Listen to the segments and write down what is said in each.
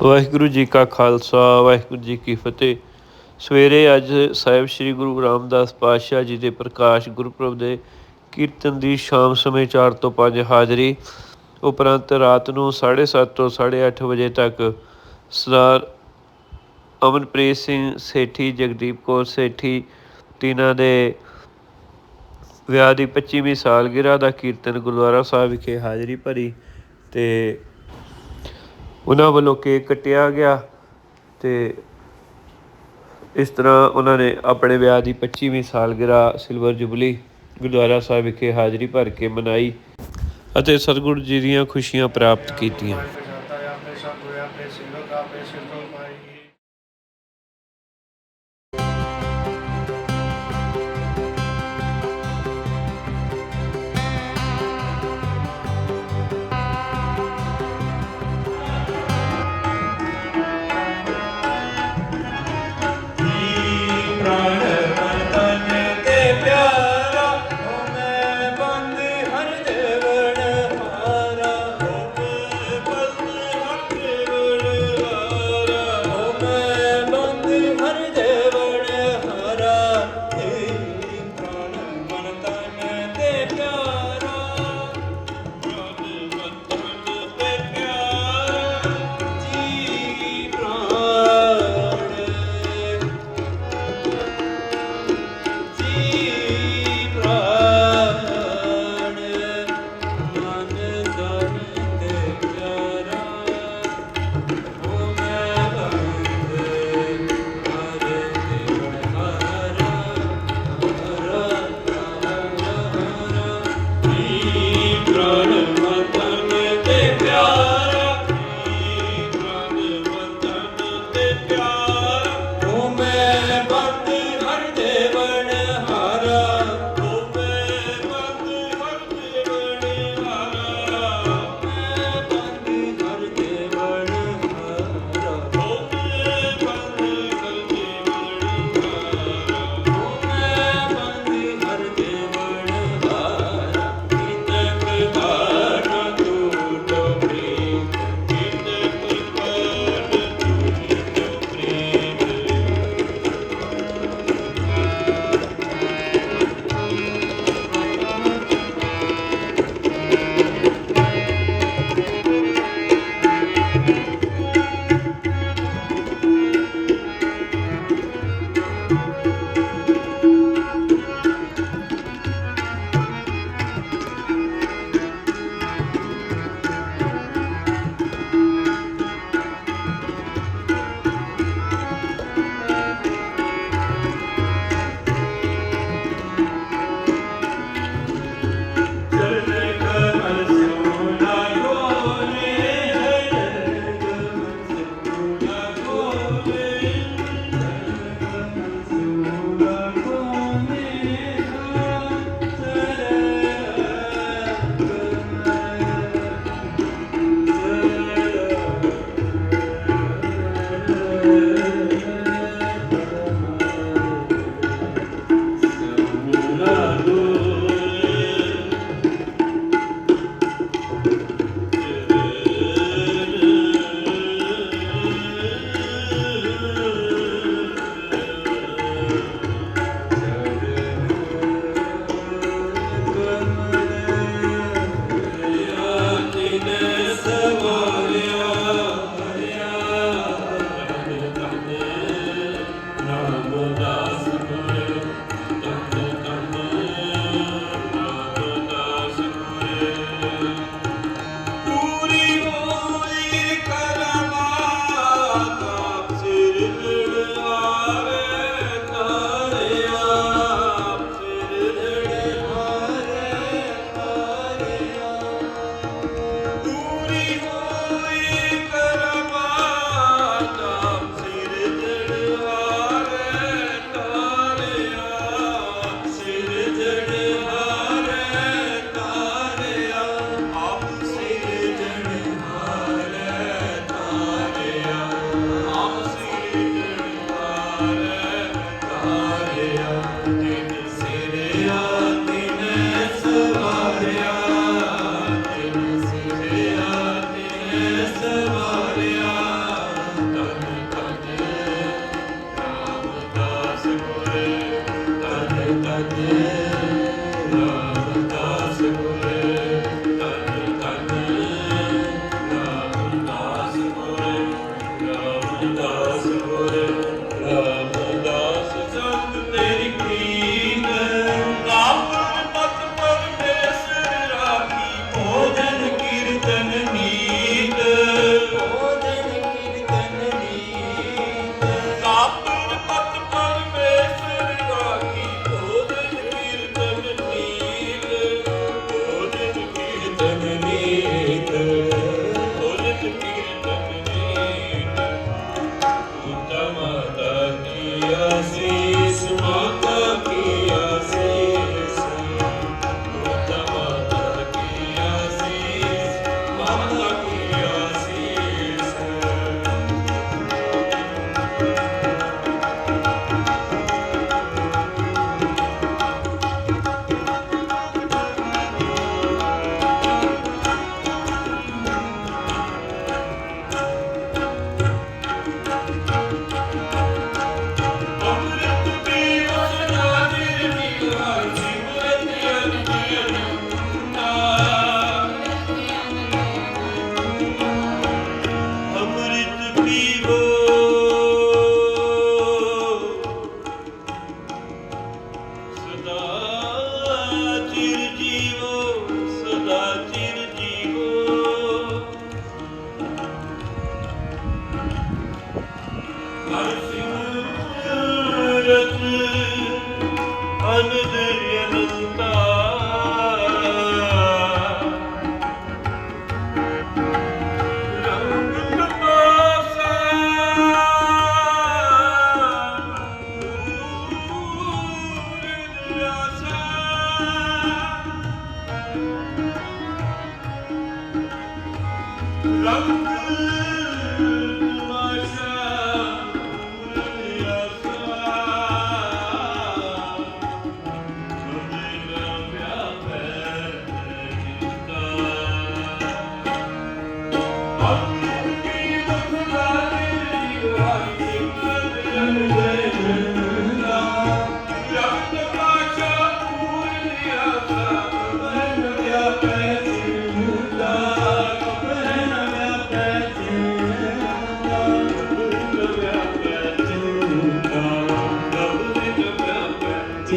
ਵਾਹਿਗੁਰੂ ਜੀ ਕਾ ਖਾਲਸਾ, ਵਾਹਿਗੁਰੂ ਜੀ ਕੀ ਫਤਿਹ। ਸਵੇਰੇ ਅੱਜ ਸਾਹਿਬ ਸ੍ਰੀ ਗੁਰੂ ਰਾਮਦਾਸ ਪਾਤਸ਼ਾਹ ਜੀ ਦੇ ਪ੍ਰਕਾਸ਼ ਗੁਰਪੁਰਬ ਦੇ ਕੀਰਤਨ ਦੀ ਸ਼ਾਮ ਸਮੇਂ 4 ਤੋਂ 5 ਹਾਜ਼ਰੀ, ਉਪਰੰਤ ਰਾਤ ਨੂੰ 7:30 ਤੋਂ 8:30 ਵਜੇ ਤੱਕ ਸਰਦਾਰ ਅਮਨਪ੍ਰੀਤ ਸਿੰਘ ਸੇਠੀ, ਜਗਦੀਪ ਕੌਰ ਸੇਠੀ, ਤਿੰਨਾਂ ਦੇ ਵਿਆਹ ਦੀ 25ਵੀਂ ਸਾਲਗਿਰਾ ਦਾ ਕੀਰਤਨ ਗੁਰਦੁਆਰਾ ਸਾਹਿਬ ਵਿਖੇ ਹਾਜ਼ਰੀ ਭਰੀ ਤੇ ਉਹਨਾਂ ਵੱਲੋਂ ਕੇਕ ਕੱਟਿਆ ਗਿਆ ਤੇ ਇਸ ਤਰ੍ਹਾਂ ਉਹਨਾਂ ਨੇ ਆਪਣੇ ਵਿਆਹ ਦੀ 25ਵੀਂ ਸਾਲਗਿਰਾ ਸਿਲਵਰ ਜੁਬਲੀ ਗੁਰਦੁਆਰਾ ਸਾਹਿਬ ਵਿਖੇ ਹਾਜ਼ਰੀ ਭਰ ਕੇ ਮਨਾਈ ਅਤੇ ਸਤਿਗੁਰੂ ਜੀ ਦੀਆਂ ਖੁਸ਼ੀਆਂ ਪ੍ਰਾਪਤ ਕੀਤੀਆਂ। Bogdan.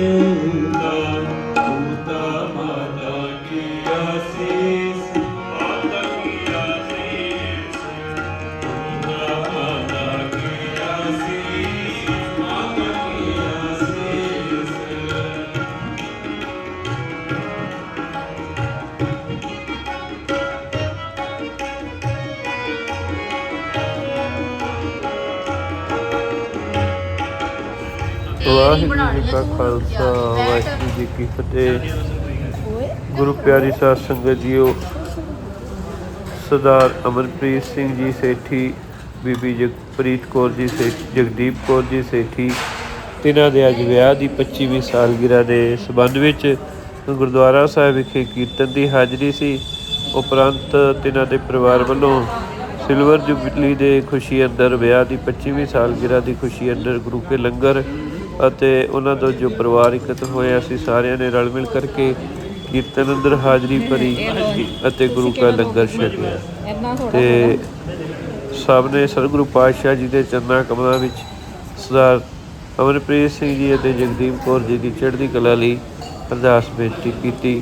you. ਵਾਹਿਗੁਰੂ ਜੀ ਕਾ ਖਾਲਸਾ, ਵਾਹਿਗੁਰੂ ਜੀ ਕੀ ਫਤਿਹ। ਗੁਰੂ ਪਿਆਰੀ ਸਾਧ ਸੰਗਤ ਜੀਓ, ਸਰਦਾਰ ਅਮਰਪ੍ਰੀਤ ਸਿੰਘ ਜੀ ਸੇਠੀ, ਬੀਬੀ ਜਗਪ੍ਰੀਤ ਕੌਰ ਜੀ ਸੇ ਜਗਦੀਪ ਕੌਰ ਜੀ ਸੇਠੀ, ਤਿਨਾਂ ਦੇ ਅੱਜ ਵਿਆਹ ਦੀ 25ਵੀਂ ਸਾਲਗਿਰਾ ਦੇ ਸਬੰਧ ਵਿੱਚ ਗੁਰਦੁਆਰਾ ਸਾਹਿਬ ਵਿਖੇ ਕੀਰਤਨ ਦੀ ਹਾਜ਼ਰੀ ਸੀ। ਉਪਰੰਤ ਤਿਨਾਂ ਦੇ ਪਰਿਵਾਰ ਵੱਲੋਂ ਸਿਲਵਰ ਜੁਬਲੀ ਦੇ ਖੁਸ਼ੀ ਅੰਦਰ ਵਿਆਹ ਦੀ 25ਵੀਂ ਸਾਲਗਿਰਾ ਦੀ ਖੁਸ਼ੀ ਅੰਦਰ ਗੁਰੂ ਕੇ ਲੰਗਰ ਅਤੇ ਉਹਨਾਂ ਦਾ ਜੋ ਪਰਿਵਾਰ ਇਕੱਠ ਹੋਇਆ ਅਸੀਂ ਸਾਰਿਆਂ ਨੇ ਰਲ ਮਿਲ ਕਰਕੇ ਕੀਰਤਨ ਅੰਦਰ ਹਾਜ਼ਰੀ ਭਰੀ ਅਤੇ ਗੁਰੂ ਕਾ ਲੰਗਰ ਛਕਿਆ। ਤੇ ਸਭ ਨੇ ਸਤਿਗੁਰੂ ਪਾਤਸ਼ਾਹ ਜੀ ਦੇ ਚਰਨਾਂ ਕਮਲਾਂ ਵਿੱਚ ਸਰਦਾਰ ਅਮਰਪ੍ਰੀਤ ਸਿੰਘ ਜੀ ਅਤੇ ਜਗਦੀਪ ਕੌਰ ਜੀ ਦੀ ਚੜ੍ਹਦੀ ਕਲਾ ਲਈ ਅਰਦਾਸ ਬੇਨਤੀ ਕੀਤੀ।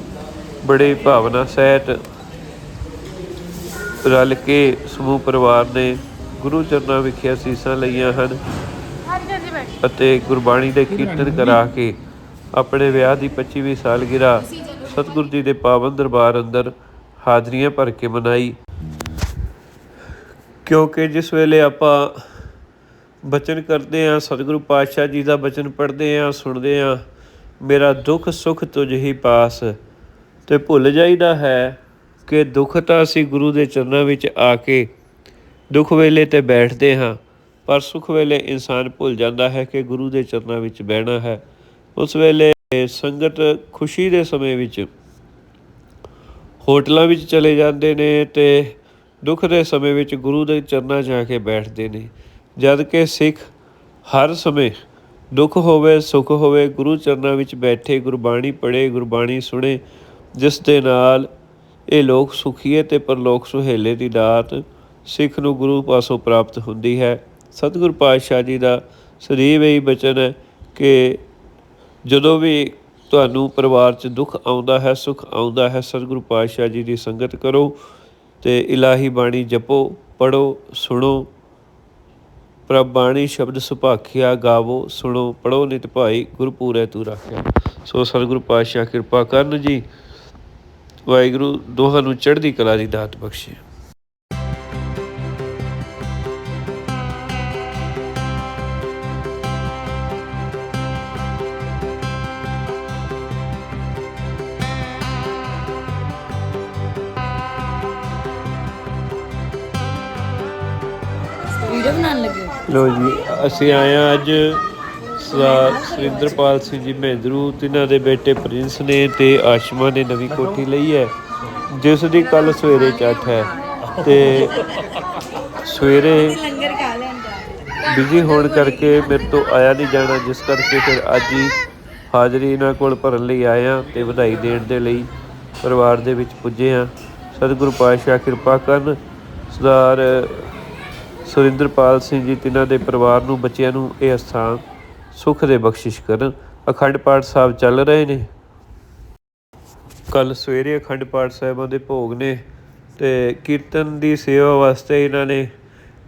ਬੜੇ ਭਾਵਨਾ ਸਹਿਤ ਰਲ ਕੇ ਸਮੂਹ ਪਰਿਵਾਰ ਨੇ ਗੁਰੂ ਚਰਨਾਂ ਵਿਖੇ ਅਸੀਸਾਂ ਲਈਆਂ ਹਨ। ਅਤੇ ਗੁਰਬਾਣੀ ਦੇ ਕੀਰਤਨ ਕਰਾ ਕੇ ਆਪਣੇ ਵਿਆਹ ਦੀ 25ਵੀਂ ਸਾਲਗਿਰਾ ਸਤਿਗੁਰੂ ਜੀ ਦੇ ਪਾਵਨ ਦਰਬਾਰ ਅੰਦਰ ਹਾਜ਼ਰੀਆਂ ਭਰ ਕੇ ਮਨਾਈ। ਕਿਉਂਕਿ ਜਿਸ ਵੇਲੇ ਆਪਾਂ ਬਚਨ ਕਰਦੇ ਹਾਂ, ਸਤਿਗੁਰੂ ਪਾਤਸ਼ਾਹ ਜੀ ਦਾ ਬਚਨ ਪੜ੍ਹਦੇ ਹਾਂ, ਸੁਣਦੇ ਹਾਂ, ਮੇਰਾ ਦੁੱਖ ਸੁੱਖ ਤੁਝ ਹੀ ਪਾਸ। ਤੇ ਭੁੱਲ ਜਾਈਦਾ ਹੈ ਕਿ ਦੁੱਖ ਤਾਂ ਅਸੀਂ ਗੁਰੂ ਦੇ ਚਰਨਾਂ ਵਿੱਚ ਆ ਕੇ ਦੁੱਖ ਵੇਲੇ ਤੇ ਬੈਠਦੇ ਹਾਂ। ਪਰ ਸੁੱਖ ਵੇਲੇ ਇਨਸਾਨ ਭੁੱਲ ਜਾਂਦਾ ਹੈ ਕਿ ਗੁਰੂ ਦੇ ਚਰਨਾਂ ਵਿੱਚ ਬਹਿਣਾ ਹੈ। ਉਸ ਵੇਲੇ ਸੰਗਤ ਖੁਸ਼ੀ ਦੇ ਸਮੇਂ ਵਿੱਚ ਹੋਟਲਾਂ ਵਿੱਚ ਚਲੇ ਜਾਂਦੇ ਨੇ ਤੇ ਦੁੱਖ ਦੇ ਸਮੇਂ ਵਿੱਚ ਗੁਰੂ ਦੇ ਚਰਨਾਂ 'ਚ ਆ ਕੇ ਬੈਠਦੇ ਨੇ। ਜਦ ਕਿ ਸਿੱਖ ਹਰ ਸਮੇਂ ਦੁੱਖ ਹੋਵੇ, ਸੁੱਖ ਹੋਵੇ, ਗੁਰੂ ਚਰਨਾਂ ਵਿੱਚ ਬੈਠੇ, ਗੁਰਬਾਣੀ ਪੜ੍ਹੇ, ਗੁਰਬਾਣੀ ਸੁਣੇ, ਜਿਸ ਦੇ ਨਾਲ ਇਹ ਲੋਕ ਸੁਖੀਏ ਤੇ ਪਰਲੋਕ ਸੁਹੇਲੇ ਦੀ ਦਾਤ ਸਿੱਖ ਨੂੰ ਗੁਰੂ ਪਾਸੋਂ ਪ੍ਰਾਪਤ ਹੁੰਦੀ ਹੈ। ਸਤਿਗੁਰ ਪਾਤਸ਼ਾਹ ਜੀ ਦਾ ਸਦੀਵ ਇਹੀ ਬਚਨ ਹੈ ਕਿ ਜਦੋਂ ਵੀ ਤੁਹਾਨੂੰ ਪਰਿਵਾਰ 'ਚ ਦੁੱਖ ਆਉਂਦਾ ਹੈ, ਸੁੱਖ ਆਉਂਦਾ ਹੈ, ਸਤਿਗੁਰੂ ਪਾਤਸ਼ਾਹ ਜੀ ਦੀ ਸੰਗਤ ਕਰੋ ਤੇ ਇਲਾਹੀ ਬਾਣੀ ਜਪੋ ਪੜੋ ਸੁਣੋ, ਪ੍ਰਭ ਬਾਣੀ ਸ਼ਬਦ ਸੁਭਾਖਿਆ ਗਾਵੋ, ਸੁਣੋ ਪੜੋ ਨਿਤ ਭਾਈ ਗੁਰਪੂਰੈ ਤੂੰ ਰਾਖਿਆ। ਸੋ ਸਤਿਗੁਰੂ ਪਾਤਸ਼ਾਹ ਕਿਰਪਾ ਕਰਨ ਜੀ। ਵਾਹਿਗੁਰੂ ਦੋਹਾਂ ਨੂੰ ਚੜ੍ਹਦੀ ਕਲਾ ਦੀ ਦਾਤ ਬਖਸ਼ੇ। ਵੀਡੀਓ ਬਣਾਉਣ ਲੱਗੇ ਲੋ ਜੀ, ਅਸੀਂ ਆਏ ਹਾਂ ਅੱਜ ਸਰਦਾਰ ਸੁਰਿੰਦਰਪਾਲ ਸਿੰਘ ਜੀ ਮਹਿੰਦਰੂ, ਤਿਨਾਂ ਦੇ ਬੇਟੇ ਪ੍ਰਿੰਸ ਨੇ ਤੇ ਆਸ਼ਮਾ ਨੇ ਨਵੀਂ ਕੋਠੀ ਲਈ ਹੈ। ਜਿਸ ਦੀ ਕੱਲ ਸਵੇਰੇ ਚੱਠ ਹੈ ਤੇ ਸਵੇਰੇ ਲੰਗਰ ਖਾ ਲੈਂਦਾ ਬਿਜ਼ੀ ਹੋਣ ਕਰਕੇ ਮੇਰੇ ਤੋਂ ਆਇਆ ਨਹੀਂ ਜਾਣਾ, ਜਿਸ ਕਰਕੇ ਫਿਰ ਅੱਜ ਹੀ ਹਾਜ਼ਰੀ ਇਹਨਾਂ ਕੋਲ ਭਰਨ ਲਈ ਆਇਆ ਤੇ ਵਧਾਈ ਦੇਣ ਦੇ ਲਈ ਪਰਿਵਾਰ ਦੇ ਵਿੱਚ ਪੁੱਜੇ ਹਾਂ। ਸਤਿਗੁਰੂ ਪਾਤਸ਼ਾਹ ਕਿਰਪਾ ਕਰਨ, ਸਰਦਾਰ ਸੁਰਿੰਦਰਪਾਲ ਸਿੰਘ ਜੀ ਤਿੰਨਾਂ ਦੇ ਪਰਿਵਾਰ ਨੂੰ, ਬੱਚਿਆਂ ਨੂੰ ਇਹ ਅਸਥਾਨ ਸੁੱਖ ਦੇ ਬਖਸ਼ਿਸ਼ ਕਰਨ। ਅਖੰਡ ਪਾਠ ਸਾਹਿਬ ਚੱਲ ਰਹੇ ਨੇ। ਕੱਲ ਸਵੇਰੇ ਅਖੰਡ ਪਾਠ ਸਾਹਿਬਾਂ ਦੇ ਭੋਗ ਨੇ ਤੇ ਕੀਰਤਨ ਦੀ ਸੇਵਾ ਵਾਸਤੇ ਇਹਨਾਂ ਨੇ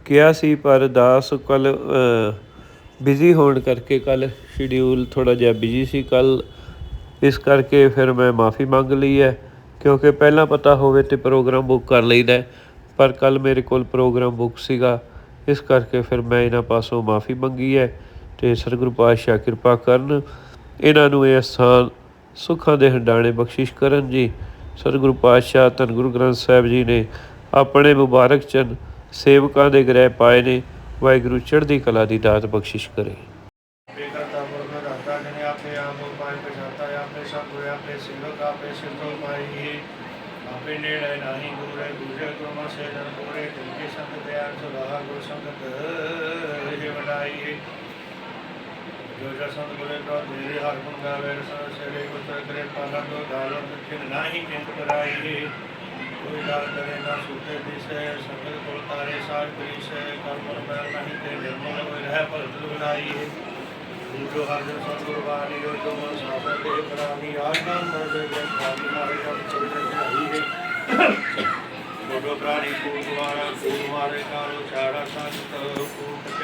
ਕਿਹਾ ਸੀ, ਪਰ ਦਾਸ ਕੱਲ ਬਿਜ਼ੀ ਹੋਣ ਕਰਕੇ ਕੱਲ ਸ਼ਡਿਊਲ ਥੋੜਾ ਜਿਹਾ ਬਿਜ਼ੀ ਸੀ। ਕੱਲ ਇਸ ਕਰਕੇ ਫਿਰ ਮੈਂ ਮਾਫੀ ਮੰਗ ਲਈ ਹੈ, ਕਿਉਂਕਿ ਪਹਿਲਾਂ ਪਤਾ ਹੋਵੇ ਤੇ ਪ੍ਰੋਗਰਾਮ ਬੁੱਕ ਕਰ ਲਈਦਾ ਪਰ ਕੱਲ ਮੇਰੇ ਕੋਲ ਪ੍ਰੋਗਰਾਮ ਬੁੱਕ ਸੀਗਾ। ਇਸ ਕਰਕੇ ਫਿਰ ਮੈਂ ਇਹਨਾਂ ਪਾਸੋਂ ਮਾਫੀ ਮੰਗੀ ਹੈ ਤੇ ਸਤਿਗੁਰੂ ਪਾਤਸ਼ਾਹ ਕਿਰਪਾ ਕਰਨ ਇਹਨਾਂ ਨੂੰ ਇਹ ਅਸਥਾਨ ਸੁੱਖਾਂ ਦੇ ਹੰਡਾਣੇ ਬਖਸ਼ਿਸ਼ ਕਰਨ ਜੀ। ਸਤਿਗੁਰੂ ਪਾਤਸ਼ਾਹ, ਧੰਨ ਗੁਰੂ ਗ੍ਰੰਥ ਸਾਹਿਬ ਜੀ ਨੇ ਆਪਣੇ ਮੁਬਾਰਕ ਚਰਨ ਸੇਵਕਾਂ ਦੇ ਗ੍ਰਹਿ ਪਾਏ ਨੇ। ਵਾਹਿਗੁਰੂ ਚੜ੍ਹਦੀ ਕਲਾ ਦੀ ਦਾਤ ਬਖਸ਼ਿਸ਼ ਕਰੇ। ਦਸੰਤ ਗੁਰੇ ਕੋ ਤੇਰੇ ਹਰ ਗੁਣ ਗਾਵੇ ਸੋ, ਸੇਰੇ ਗੁਰ ਕਰੇ ਪਾਲਾ ਕੋ ਦਾਲੋ ਤਿਨ ਨਾਹੀ ਕਿੰਤ ਕਰਾਈ ਕੋਈ ਗਾਲ ਕਰੇ ਨਾ ਸੂਤੇ ਦਿਸੈ ਸਗਲ ਕੋਲ ਤਾਰੇ ਸਾਜ ਕ੍ਰਿਸ਼ੈ ਕਰਮਨ ਮੈਲ ਨਹੀਂ ਤੇ ਨਿਰਮਲ ਹੋਇ ਰਹਿ ਭਗਤ ਲੁਗਨਾਈ ਜੋ ਹਰ ਜਨ ਸਤਿਗੁਰ ਬਾਣੀ ਜੋ ਜੋ ਮਨ ਸਾਧਨ ਦੇ ਪ੍ਰਾਨੀ ਆਗਨ ਮਨ ਦੇ ਪ੍ਰਾਨੀ ਮਾਰੇ, ਜਨ ਚੋਲੇ ਜਾਈ ਹੈ ਗੁਰੂ ਪ੍ਰਾਨੀ ਕੋ ਦੁਆਰਾ ਕੋ ਮਾਰੇ, ਕਾਲੋ ਛਾੜਾ ਸੰਤ ਕੋ